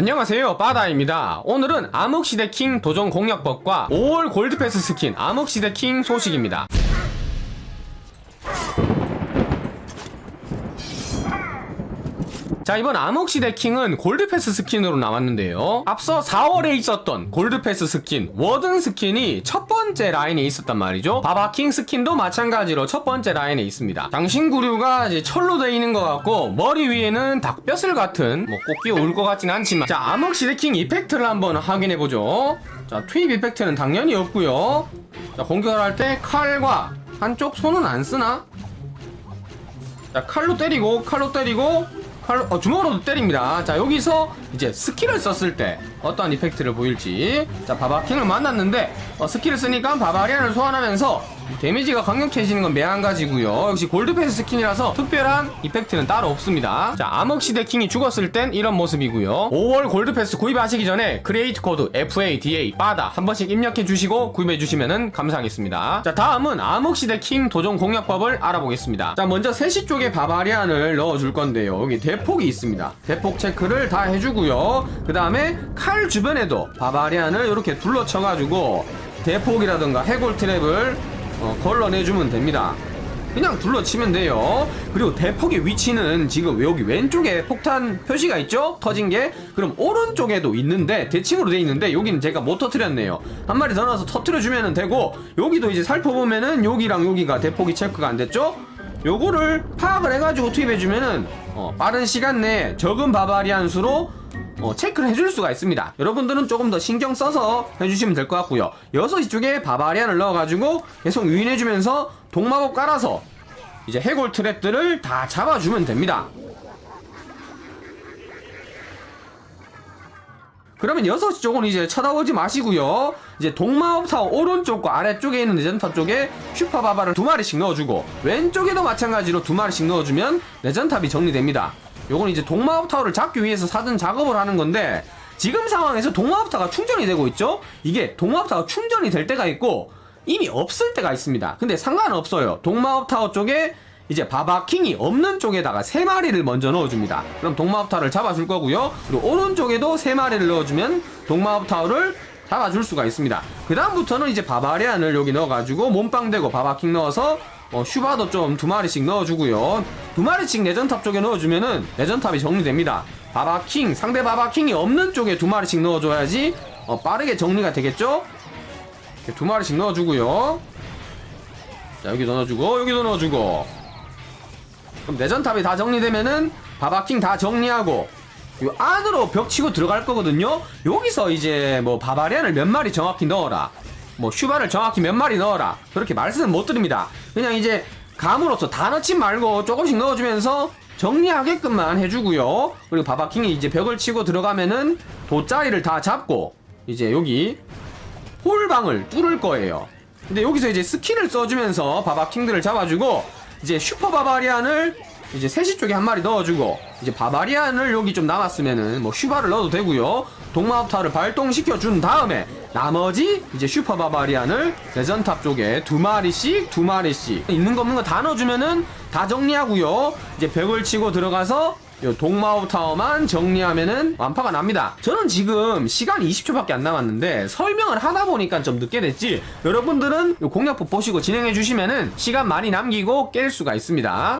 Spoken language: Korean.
안녕하세요 바다입니다. 오늘은 암흑시대 킹 도전 공략법과 5월 골드패스 스킨 암흑시대 킹 소식입니다 자 이번 암흑시대 킹은 골드패스 스킨으로 나왔는데요. 앞서 4월에 있었던 골드패스 스킨 워든 스킨이 첫 번째 라인에 있었단 말이죠. 바바킹 스킨도 마찬가지로 첫 번째 라인에 있습니다. 장신구류가 이제 철로 되어 있는 것 같고 머리 위에는 닭뼈슬 같은 뭐 꽃기 올 것 같진 않지만. 자 암흑시대 킹 이펙트를 한번 확인해보죠. 자 투입 이펙트는 당연히 없고요. 자 공격을 할 때 칼과 한쪽 손은 안 쓰나? 자 칼로 때리고 칼로 때리고 칼로 어, 주먹으로도 때립니다. 자 여기서 이제 스킬을 썼을 때 어떠한 이펙트를 보일지. 자 바바킹을 만났는데 어, 스킬을 쓰니까 바바리안을 소환하면서 데미지가 강력해지는 건 매한가지고요. 역시 골드패스 스킨이라서 특별한 이펙트는 따로 없습니다. 자 암흑시대 킹이 죽었을 땐 이런 모습이고요. 5월 골드패스 구입하시기 전에 크리에이트 코드 FADA 빠다 한 번씩 입력해 주시고 구입해 주시면 감사하겠습니다. 자 다음은 암흑시대 킹 도전 공략법을 알아보겠습니다. 자 먼저 3시 쪽에 바바리안을 넣어줄 건데요. 여기 대폭이 있습니다. 대폭 체크를 다 해주고요. 그 다음에 칼 주변에도 바바리안을 이렇게 둘러쳐가지고 대폭이라든가 해골 트랩을 어, 걸러내주면 됩니다. 그냥 둘러치면 돼요. 그리고 대폭의 위치는 지금 여기 왼쪽에 폭탄 표시가 있죠? 터진 게. 그럼 오른쪽에도 있는데 대칭으로 돼 있는데 여기는 제가 못 터트렸네요. 한 마리 더 넣어서 터트려주면 되고 여기도 이제 살펴보면은 여기랑 여기가 대폭이 체크가 안 됐죠? 요거를 파악을 해가지고 투입해주면은 어, 빠른 시간 내에 적은 바바리안 수로 어, 체크를 해줄 수가 있습니다. 여러분들은 조금 더 신경 써서 해주시면 될 것 같고요. 6시 쪽에 바바리안을 넣어가지고 계속 유인해주면서 동마법 깔아서 이제 해골 트랩들을 다 잡아주면 됩니다. 그러면 6시 쪽은 이제 쳐다보지 마시고요. 이제 동마법타워 오른쪽과 아래쪽에 있는 레전탑 쪽에 슈퍼바바를 두 마리씩 넣어주고 왼쪽에도 마찬가지로 두 마리씩 넣어주면 레전탑이 정리됩니다. 요건 이제 동마법타워를 잡기 위해서 사전 작업을 하는 건데 지금 상황에서 동마법타가 충전이 되고 있죠? 이게 동마법타가 충전이 될 때가 있고 이미 없을 때가 있습니다. 근데 상관없어요. 동마법타워 쪽에 이제 바바킹이 없는 쪽에다가 세 마리를 먼저 넣어줍니다. 그럼 동마법타워를 잡아줄 거고요. 그리고 오른쪽에도 세 마리를 넣어주면 동마법타워를 잡아줄 수가 있습니다. 그 다음부터는 이제 바바리안을 여기 넣어가지고 몸빵 대고 바바킹 넣어서 어, 슈바도 좀 두 마리씩 넣어주고요. 두 마리씩 내전탑 쪽에 넣어주면은 내전탑이 정리됩니다. 바바킹 상대 바바킹이 없는 쪽에 두 마리씩 넣어줘야지 어, 빠르게 정리가 되겠죠? 두 마리씩 넣어주고요. 자 여기 넣어주고 여기도 넣어주고 그럼 내전탑이 다 정리되면은 바바킹 다 정리하고 요 안으로 벽 치고 들어갈 거거든요. 여기서 이제 뭐 바바리안을 몇 마리 정확히 넣어라. 뭐 슈바를 정확히 몇 마리 넣어라. 그렇게 말씀은 못 드립니다. 그냥 이제 감으로써 다 넣지 말고 조금씩 넣어주면서 정리하게끔만 해주고요. 그리고 바바킹이 이제 벽을 치고 들어가면은 돗자리를 다 잡고 이제 여기 홀방을 뚫을 거예요. 근데 여기서 이제 스킬을 써주면서 바바킹들을 잡아주고 이제 슈퍼 바바리안을 이제 3시 쪽에 한 마리 넣어주고 이제 바바리안을 여기 좀 남았으면은 뭐 슈바를 넣어도 되고요 동마법타를 발동시켜 준 다음에 나머지 이제 슈퍼 바바리안을 레전탑 쪽에 두 마리씩 두 마리씩 있는 거 없는 거 다 넣어주면은 다 정리하고요 이제 벽을 치고 들어가서 요 동마법 타워만 정리하면은 완파가 납니다. 저는 지금 시간 20초밖에 안 남았는데 설명을 하다 보니까 좀 늦게 됐지. 여러분들은 요 공략법 보시고 진행해 주시면은 시간 많이 남기고 깰 수가 있습니다.